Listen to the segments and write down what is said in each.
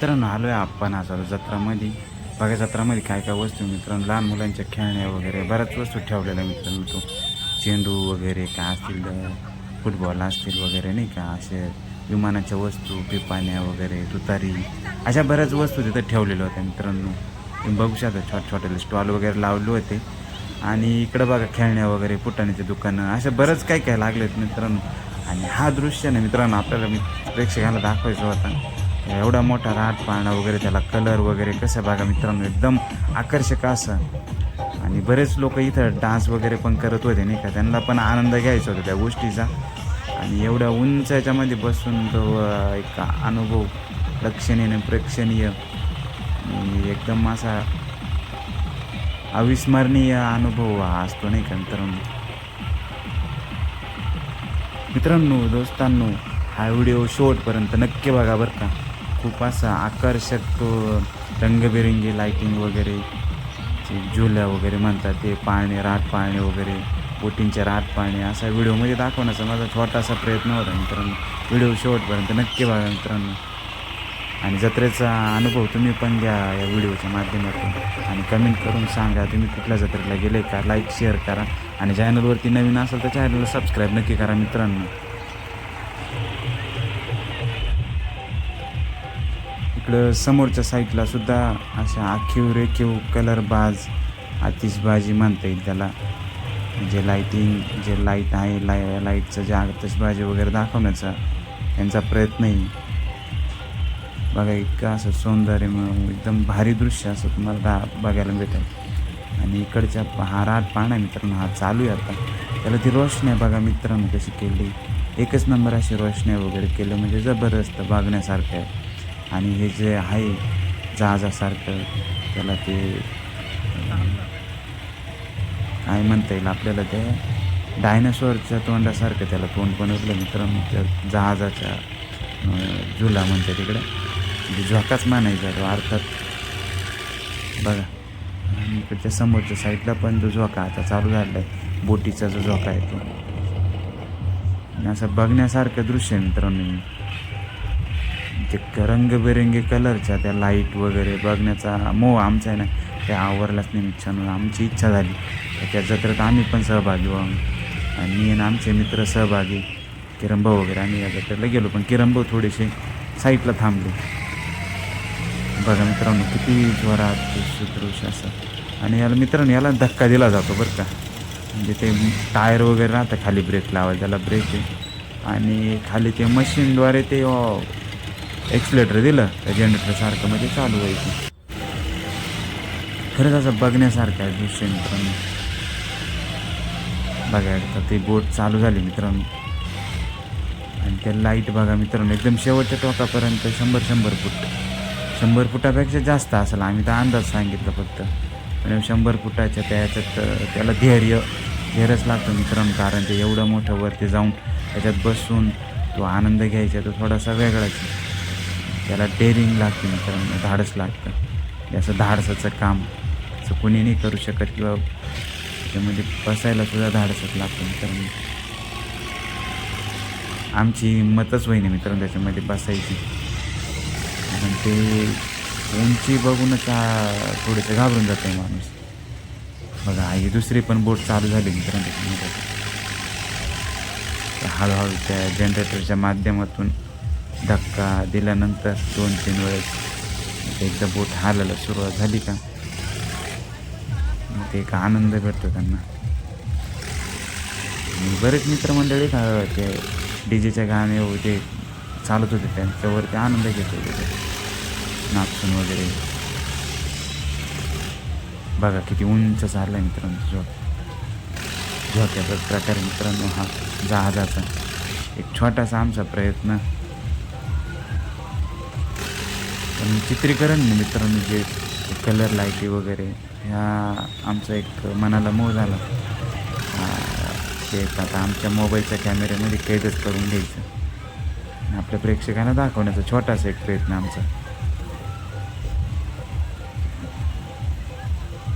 मित्रांनो आलो आहे आपण आज आता जत्रामध्ये. बघा जत्रामध्ये काय काय वस्तू मित्रांनो? लहान मुलांच्या खेळण्या वगैरे बऱ्याच वस्तू ठेवलेल्या मित्रांनो. तो चेंडू वगैरे काय असतील फुटबॉल असतील वगैरे नाही का? असे विमानाच्या वस्तू पिपाण्या वगैरे तुतारी अशा बऱ्याच वस्तू तिथं ठेवलेल्या होत्या मित्रांनो. तुम्ही बघू शकता छोटे छोटे स्टॉल वगैरे लावले होते. आणि इकडं बघा खेळण्या वगैरे पुटाण्याचे दुकानं अशा बरंच काय काय लागलेत मित्रांनो. आणि हा दृश्य ना मित्रांनो आपल्याला मी प्रेक्षकांना दाखवायचा होता. एवढा मोठा राट पाळणा वगैरे त्याला कलर वगैरे कसं बघा मित्रांनो एकदम आकर्षक असं. आणि बरेच लोक इथं डान्स वगैरे पण करत होते नाही का? त्यांना पण आनंद घ्यायचा होता त्या गोष्टीचा. आणि एवढ्या उंच याच्यामध्ये बसून तो एक अनुभव लक्षणीय प्रेक्षणीय. आणि एकदम असा अविस्मरणीय अनुभव हा असतो नाही का मित्रांनो? मित्रांनो दोस्तांनो हा व्हिडिओ शेवटपर्यंत नक्की बघा बरं का. खूप असा आकर्षक तो रंगबिरंगी लाईटिंग वगैरे झुल्या वगैरे म्हणतात ते पाळणे रात पाळणे वगैरे बोटींचे रात पाळणे असा व्हिडिओमध्ये दाखवण्याचा माझा छोटासा प्रयत्न होता मित्रांनो. व्हिडिओ शेवटपर्यंत नक्की बघा मित्रांनो. आणि जत्रेचा अनुभव तुम्ही पण घ्या या व्हिडिओच्या माध्यमातून. आणि कमेंट करून सांगा तुम्ही कुठल्या जत्रेला गेले का? लाईक शेअर करा. आणि चॅनलवरती नवीन असेल तर चॅनलला सबस्क्राईब नक्की करा मित्रांनो. आपलं समोरच्या साईडला सुद्धा अशा आखीव रेखीव कलरबाज आतिषबाजी म्हणता येईल त्याला. जे लाईटिंग जे लाइट आहे लाय लाईटचं जे आतिषबाजी वगैरे दाखवण्याचा त्यांचा प्रयत्न आहे. बघा इतकं असं सौंदर्य एकदम भारी दृश्य असं तुम्हाला दा बघायला भेटेल. आणि इकडच्या हा राट पाहणा मित्रांनो हा चालू आहे आता. त्याला ती रोषणी आहे बघा मित्रांनो कशी केली. एकच नंबर अशी रोषणी वगैरे केलं म्हणजे जबरदस्त बघण्यासारखं आहे. आणि हे जे आहे जहाजासारखं त्याला ते काय म्हणता येईल आपल्याला ते? डायनासोरच्या तोंडासारखं त्याला तोंड बनवलं मित्रांनो त्या जहाजाच्या झुला म्हणतात तिकडे. म्हणजे झोकाच मानायचा तो अर्थात. बघा. आणि इकडच्या समोरच्या साईडला पण जो झोका आता चालू झाला आहे बोटीचा जो झोका आहे तो. आणि असं बघण्यासारखं दृश्य आहे मित्रांनो. ते रंगबेरंगी कलरच्या त्या लाइट वगैरे बघण्याचा मोह आमचा आहे ना ते आवरलाच नाही इच्छा आमची इच्छा झाली. त्या जत्रेत आम्ही पण सहभागी व्हावं. आणि मी आणि आमचे मित्र सहभागी. किरंभाऊ वगैरे आम्ही या जत्रेला गेलो पण किरंभाऊ थोडेसे साईडला थांबले. बघा मित्रांनो किती जोरात सुदृश असं. आणि याला मित्रांनो याला धक्का दिला जातो बरं का. म्हणजे ते टायर वगैरे राहतं खाली ब्रेक लावायला त्याला ब्रेक आहे. आणि खाली ते मशीनद्वारे ते एक्सलेटर दिलं त्या जनरेटरसारखं म्हणजे चालू व्हायचं खरंच असं बघण्यासारखं आहे दृश्य पण. बघायला तर ते बोट चालू झाली मित्रांनो. आणि त्या लाइट बघा मित्रांनो एकदम शेवटच्या टोकापर्यंत शंभर शंभर फूट. शंभर फुटापेक्षा जास्त असेल आम्ही तर अंदाज सांगितलं फक्त. पण शंभर फुटाच्या त्या याच्यात त्याला धैर्य धैर्यच लागतं मित्रांनो कारण ते एवढं मोठं वरती जाऊन त्याच्यात बसून तो आनंद घ्यायचा तो थोडासा वेगळाच आहे. त्याला डेअरिंग लागते मित्रांनो धाडस लागतं. हे असं धाडसाचं काम. असं कुणी नाही करू शकत किंवा त्याच्यामध्ये बसायला सुद्धा धाडसच लागतं मित्रांनो. आमची हिंमतच होईना मित्रांनो त्याच्यामध्ये बसायची. कारण ते उंची बघूनच थोडंसं घाबरून जातं आहे माणूस. बघा ही दुसरी पण बोट चालू झाली मित्रांनो त्याच्यामध्ये. हळूहळू त्या जनरेटरच्या माध्यमातून धक्का दिल्यानंतर दोन तीन वेळेस एकदा बोट हालायला सुरुवात झाली का? मग ते एक आनंद भेटतो त्यांना. बरेच मित्रमंडळी का ते डी जेच्या गाणे ते चालत होते त्यांच्यावरती आनंद घेत होते. ते नाचून वगैरे. बघा किती उंच चालला आहे मित्रांनो झोक झोक्याचा प्रकार मित्रांनो हा जहाजाचा. एक छोटासा आमचा प्रयत्न. आणि चित्रीकरण ना मित्रांनो जे कलर लाईटी वगैरे ह्या आमचा एक मनाला मोह झाला. ते आता आमच्या मोबाईलच्या कॅमेऱ्यामध्ये कैदच करून घ्यायचं. आपल्या प्रेक्षकांना दाखवण्याचा छोटासा एक प्रयत्न आमचा.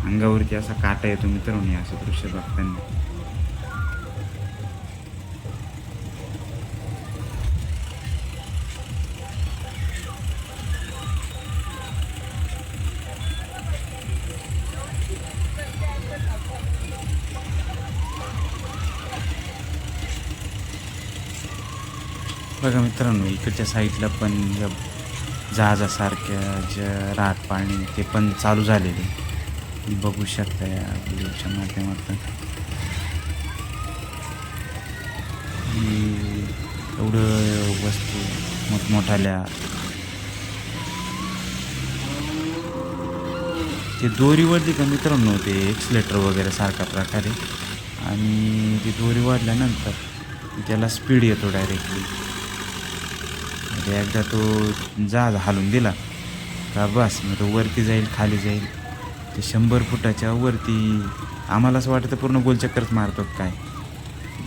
अंगावरती असा काटा येतो मित्रांनो हे असं दृश्य बघताना. बघा मित्रांनो इकडच्या साईडला पण या जहाजासारख्या ज्या राहत पाणी ते पण चालू झालेले बघू शकता या व्हिडिओच्या माध्यमातून. एवढं वस्तू मोठमोठाल्या ते दोरीवरती का मित्रांनो ते एक्सलेटर वगैरे सारखा प्रकारे आणि ती दोरी वाढल्यानंतर त्याला स्पीड येतो डायरेक्टली म्हणजे एकदा तो जहाज हालून दिला का बस मग तो वरती जाईल खाली जाईल. ते शंभर फुटाच्या वरती आम्हाला असं वाटतं पूर्ण गोलचक्करच मारतो काय?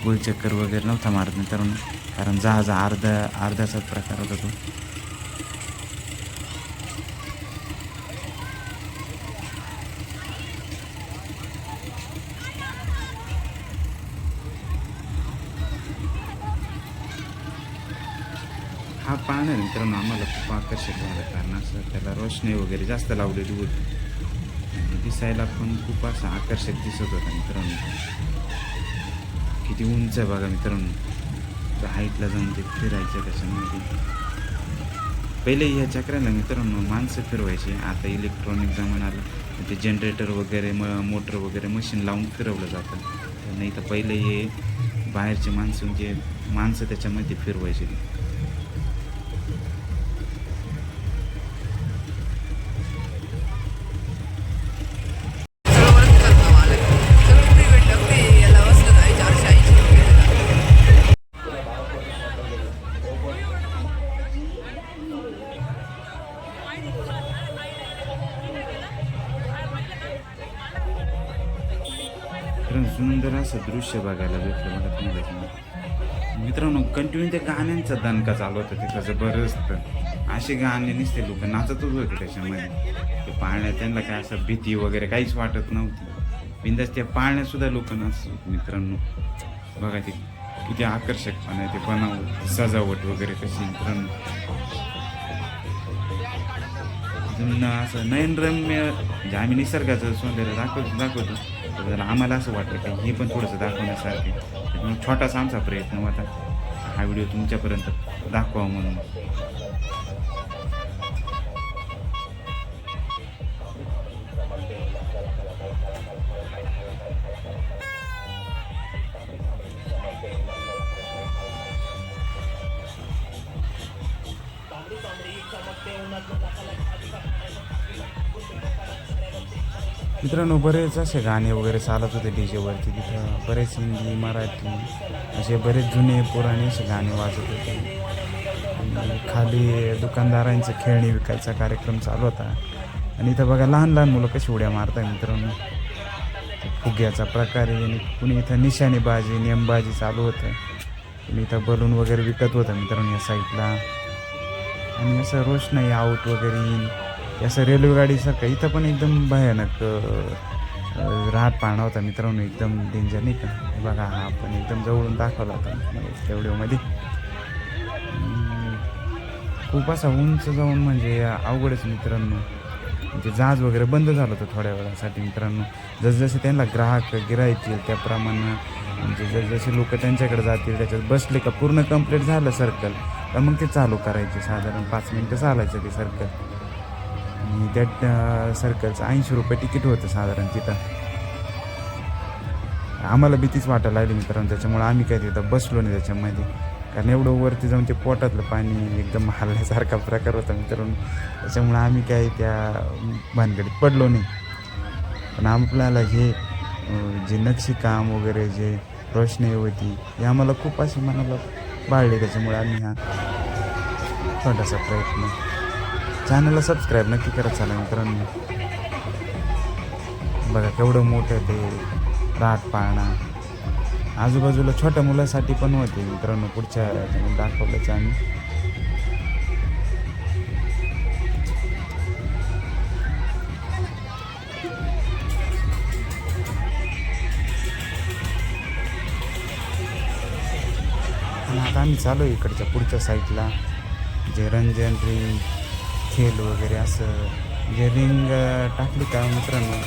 गोलचक्कर वगैरे नव्हता मारत मित्रांनो कारण जहाज अर्धा अर्धाचाच प्रकार होता तो. हा पाहणं मित्रांनो आम्हाला खूप आकर्षक झाला. कारण असं त्याला रोशनी वगैरे जास्त लावलेली होती. आणि दिसायला पण खूप असं आकर्षक दिसत होता मित्रांनो. किती उंच आहे बघा मित्रांनो. त्या हाईटला जाऊन ते फिरायचं त्याच्यामध्ये. पहिले ह्या चक्राला मित्रांनो माणसं फिरवायची. आता इलेक्ट्रॉनिक जमाना आला ते जनरेटर वगैरे म मोटर वगैरे मशीन लावून फिरवलं जातं. नाही तर पहिले हे बाहेरचे माणसं म्हणजे माणसं त्याच्यामध्ये फिरवायचे. असं दृश्य बघायला भेटलं मला तुम्हाला मित्रांनो कंटिन्यू त्या गाण्यांचा दणका चालू होता तिथं जबरदस्त. असे गाणे नसते लोक नाचतच होते त्याच्यामध्ये. ते पाळण्यात त्यांना काय असं भीती वगैरे काहीच वाटत नव्हती. बिंदास त्या पाळण्यात सुद्धा लोक नाचत मित्रांनो. बघा ते किती आकर्षकपणा आहे ते बनावट सजावट वगैरे कशी मित्रांनो. असं नयनरम्य म्हणजे आम्ही निसर्गाचं सौंदर्य दाखवतो दाखवतो. तर आम्हाला असं वाटलं की हे पण थोडंसं दाखवण्यासारखे छोटासा आमचा प्रयत्न होता. हा व्हिडिओ तुमच्यापर्यंत दाखवा म्हणून. मित्रांनो बरेच असे गाणे वगैरे चालत होते डी जेवरती तिथं बरेच हिंदी मराठी असे बरेच जुने पुराणे असे गाणे वाजत होते. आणि खाली दुकानदारांचं खेळणी विकायचा कार्यक्रम चालू होता. आणि इथं बघा लहान लहान मुलं कशी उड्या मारतात मित्रांनो. फुग्याचा प्रकार आहे. आणि कुणी इथं निशाणेबाजी नेमबाजी चालू होतं. कुणी इथं बलून वगैरे विकत होतं मित्रांनो या साईडला आणि असं रोषणाई आऊट वगैरे असं रेल्वे गाडीसारखं इथं पण एकदम भयानक राहत पाहणं होता. मित्रांनो एकदम डेंजर नाही का? बघा हा आपण एकदम जवळून दाखवला होता तेवढ्यामध्ये खूप असा उंच जाऊन म्हणजे अवघडच मित्रांनो. म्हणजे जहाज वगैरे बंद झालं होतं थोड्या वेळासाठी मित्रांनो. जसजसे त्यांना ग्राहक गिरायतील त्याप्रमाणे म्हणजे जसजसे लोक त्यांच्याकडे जातील त्याच्यात बसले का पूर्ण कंप्लीट झालं सर्कल तर मग ते चालू करायचे साधारण पाच मिनटं चालायचं ते सर्कल आणि त्या सर्कलचं uh, ऐंशी रुपये तिकीट होतं साधारण तिथं. आम्हाला भीतीच वाटायला लागली मित्रांनो त्याच्यामुळे आम्ही काय तिथं बसलो नाही त्याच्यामध्ये. कारण एवढं वरती जाऊन ते पोटातलं पाणी एकदम हल्ल्यासारखा प्रकार होता मित्रांनो. त्याच्यामुळे आम्ही काय त्या भानगडीत पडलो नाही. पण आपल्याला हे जे नक्षीकाम वगैरे जे रोषणाई होती हे आम्हाला खूप असे मनाला बाळले. त्याच्यामुळे आम्ही हा छोटासा प्रयत्न चॅनलला सबस्क्राईब नक्की करत चालेल कारण बघा केवढं मोठं ते राट पाळणा आजूबाजूला छोट्या मुलासाठी पण होते मित्रांनो पुढच्या ह्याच्यामध्ये आम्ही आता आम्ही चालू आहे इकडच्या पुढच्या साईडला जे रंजन रिंग खेळ वगैरे असं. जे रिंग टाकली का मित्रांनो?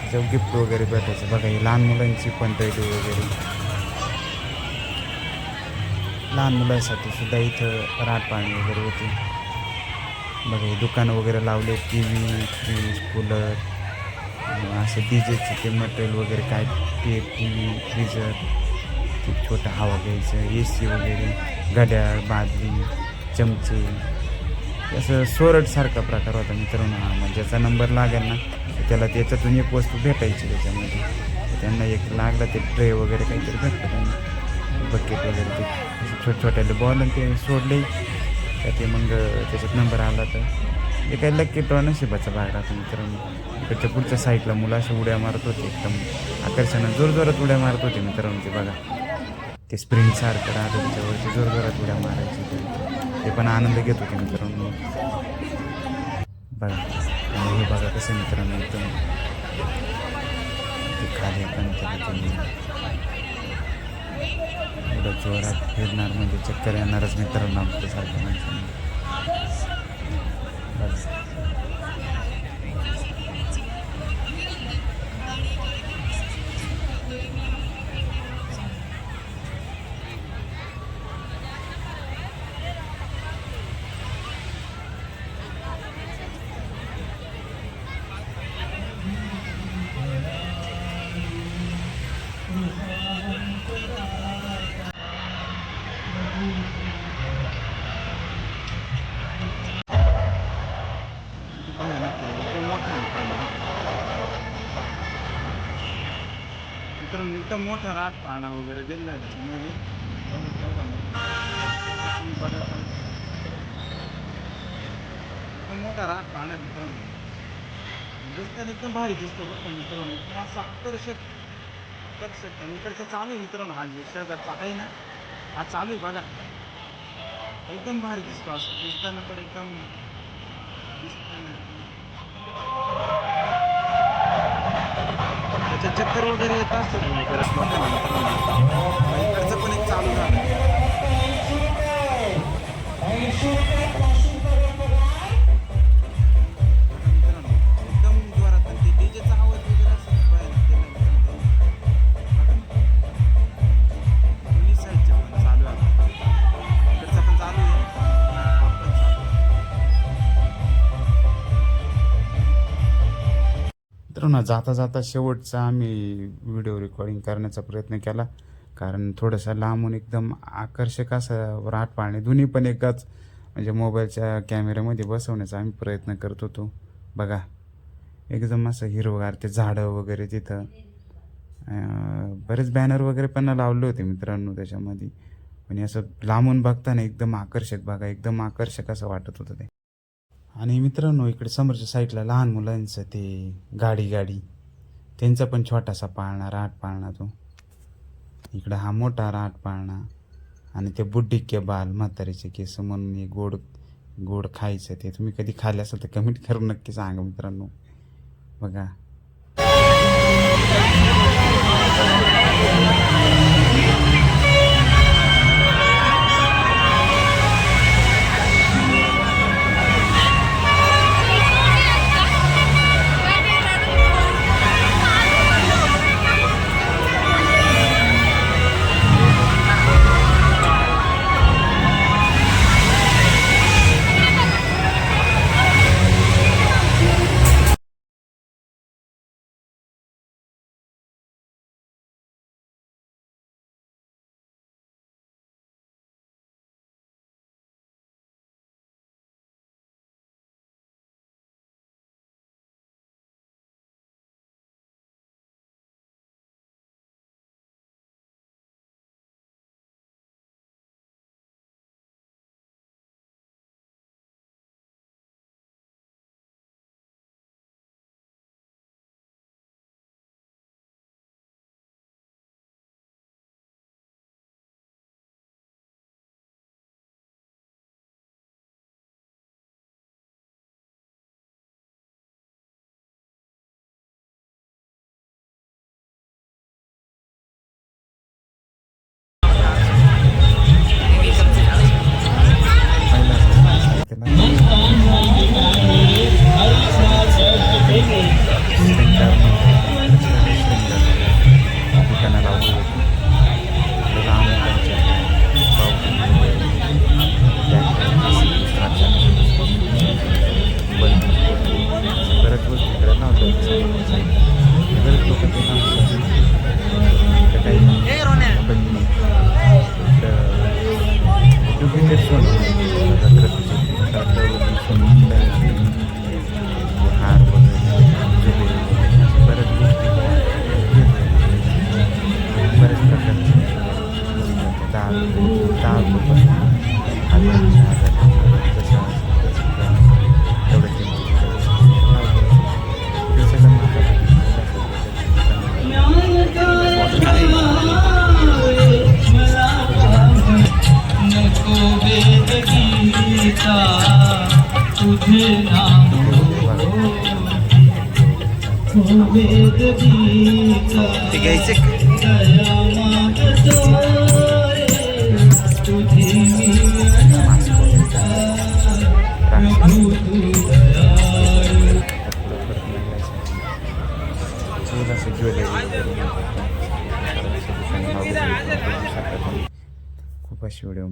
त्याच्यावर गिफ्ट वगैरे भेटायचं. बघा ही लहान मुलांची पण पेटी वगैरे. लहान मुलांसाठी सुद्धा इथं राटपाणी वगैरे होते. बघा हे दुकानं वगैरे लावले. टी व्ही फ्रीज कूलर असे डीजेचे ते मटेरियल वगैरे काय ते टी व्ही फ्रीजर ते छोटं हवा घ्यायचं. ए सी वगैरे घड्याळ बादली चमचे. असं सोरटसारखा प्रकार होता मित्रांनो हा. मग ज्याचा नंबर लागेल ना तर त्याला त्याच्यातून एक वस्तू भेटायची त्याच्यामध्ये. त्यांना एक लागला ते ट्रे वगैरे काहीतरी भेटतं त्यांना. बकेट वगैरे ते. छोट छोटे छोट्याले बॉल आणि ते सोडले. का ते मग त्याच्यात नंबर आला तर. हे काही लक्की ड्रॉ नशिबाचा भाग राहतो मित्रांनो. इकडच्या पुढच्या साईडला मुलं अशा उड्या मारत होते. एकदम आकर्षणात जोरजोरात उड्या मारत होते मित्रांनो ते बघा. ते स्प्रिंट सारखं राहतं त्याच्यावरती जोरजोरात उड्या मारायची. ते- ते पण आनंद घेत होते मित्रांनो. बघा. आणि हे बघा कसं मित्रांनो एकदम ते खाली आपण त्याला एवढं जोरात फिरणार म्हणजे चक्कर येणारच मित्रांनो आमच्यासारख्या माणसांना. बस. मित्रांनो मोठा राट पाळणा वगैरे दिला मोठा राट पाळणा मित्रांनो दिसताना एकदम भारी दिसतो बरं मित्रांनो. एकदम असं आकर्षक आकर्षक आणि इकडचं चालू मित्रांनो. हा जे शेजारचा आहे ना हा चालू आहे बघा. एकदम भारी दिसतो असं. दिसताना पण एकदम दिसताना. त्याच्या चक्कर वगैरे येत असतो ना बऱ्याच पण एक चालू झालं. मित्रांनो जाता जाता शेवटचा आम्ही व्हिडिओ रेकॉर्डिंग करण्याचा प्रयत्न केला. कारण थोडंसं लांबून एकदम आकर्षक असं राट पाळणे दोन्ही पण एकाच म्हणजे मोबाईलच्या कॅमेऱ्यामध्ये बसवण्याचा आम्ही प्रयत्न करत होतो. बघा एकदम असं हिरवगार ते झाडं वगैरे तिथं. बरेच बॅनर वगैरे पण लावले होते मित्रांनो त्याच्यामध्ये. आणि असं लांबून बघताना एकदम आकर्षक बघा एकदम आकर्षक असं वाटत होतं ते. आणि मित्रांनो इकडे समोरच्या साईडला लहान मुलांचं ते गाडी गाडी त्यांचा पण छोटासा पाळणा राट पाळणा तो. इकडं हा मोठा राट पाळणा आणि ते बुड्डी के बाल म्हातारीचे केस म्हणून हे गोड गोड खायचं ते. तुम्ही कधी खाल्ले असेल तर कमेंट करून नक्की सांगा मित्रांनो. बघा.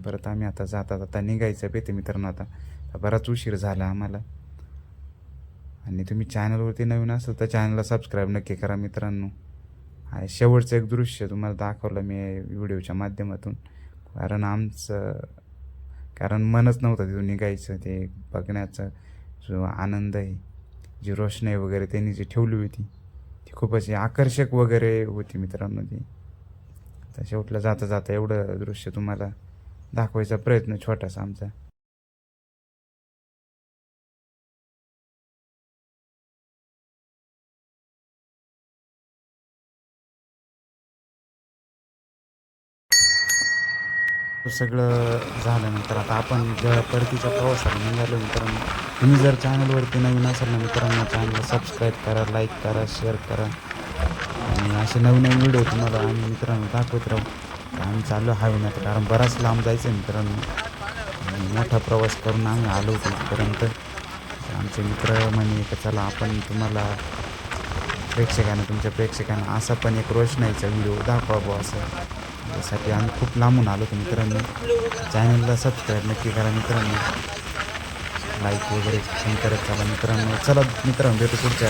खूप परत आम्ही आता जाता जाता निघायचं पेते मित्रांनो आता. बराच उशीर झाला आम्हाला. आणि तुम्ही चॅनलवरती नवीन असाल तर चॅनलला सबस्क्राईब नक्की करा मित्रांनो. आहे शेवटचं एक दृश्य तुम्हाला दाखवलं मी व्हिडिओच्या माध्यमातून. कारण आमचं कारण मनच नव्हतं तिथून निघायचं. ते बघण्याचा जो आनंद आहे जी रोषणाई वगैरे त्यांनी जी ठेवली होती ती खूप अशी आकर्षक वगैरे होती मित्रांनो ती. तर शेवटला जाता जाता एवढं दृश्य तुम्हाला दाखवायचा प्रयत्न छोटासा आमचा. सगळं झाल्यानंतर आता आपण ज्या परतीच्या प्रवासाला निघालो मित्रांनो तुम्ही जर चॅनलवरती नवीन असाल ना मित्रांनो चॅनलला सबस्क्राईब करा लाईक करा शेअर करा. आणि असे नवीन नवीन व्हिडिओ तुम्हाला आम्ही मित्रांनो दाखवत राहू. आम्ही चाललो हवेण्यात कारण बराच लांब जायचं आहे मित्रांनो. आणि मोठा प्रवास करून आम्ही आलो होतो इथपर्यंत. आमचे मित्र म्हणे का चला आपण तुम्हाला प्रेक्षकांना तुमच्या प्रेक्षकांना असा पण एक रोषणाईचा व्हिडिओ दाखवावं असं. त्यासाठी आम्ही खूप लांबून आलो होतो मित्रांनो. चॅनलला सबस्क्राईब नक्की करा मित्रांनो. लाईक वगैरे करत चला मित्रांनो. चला मित्रांनो भेटू पुढच्या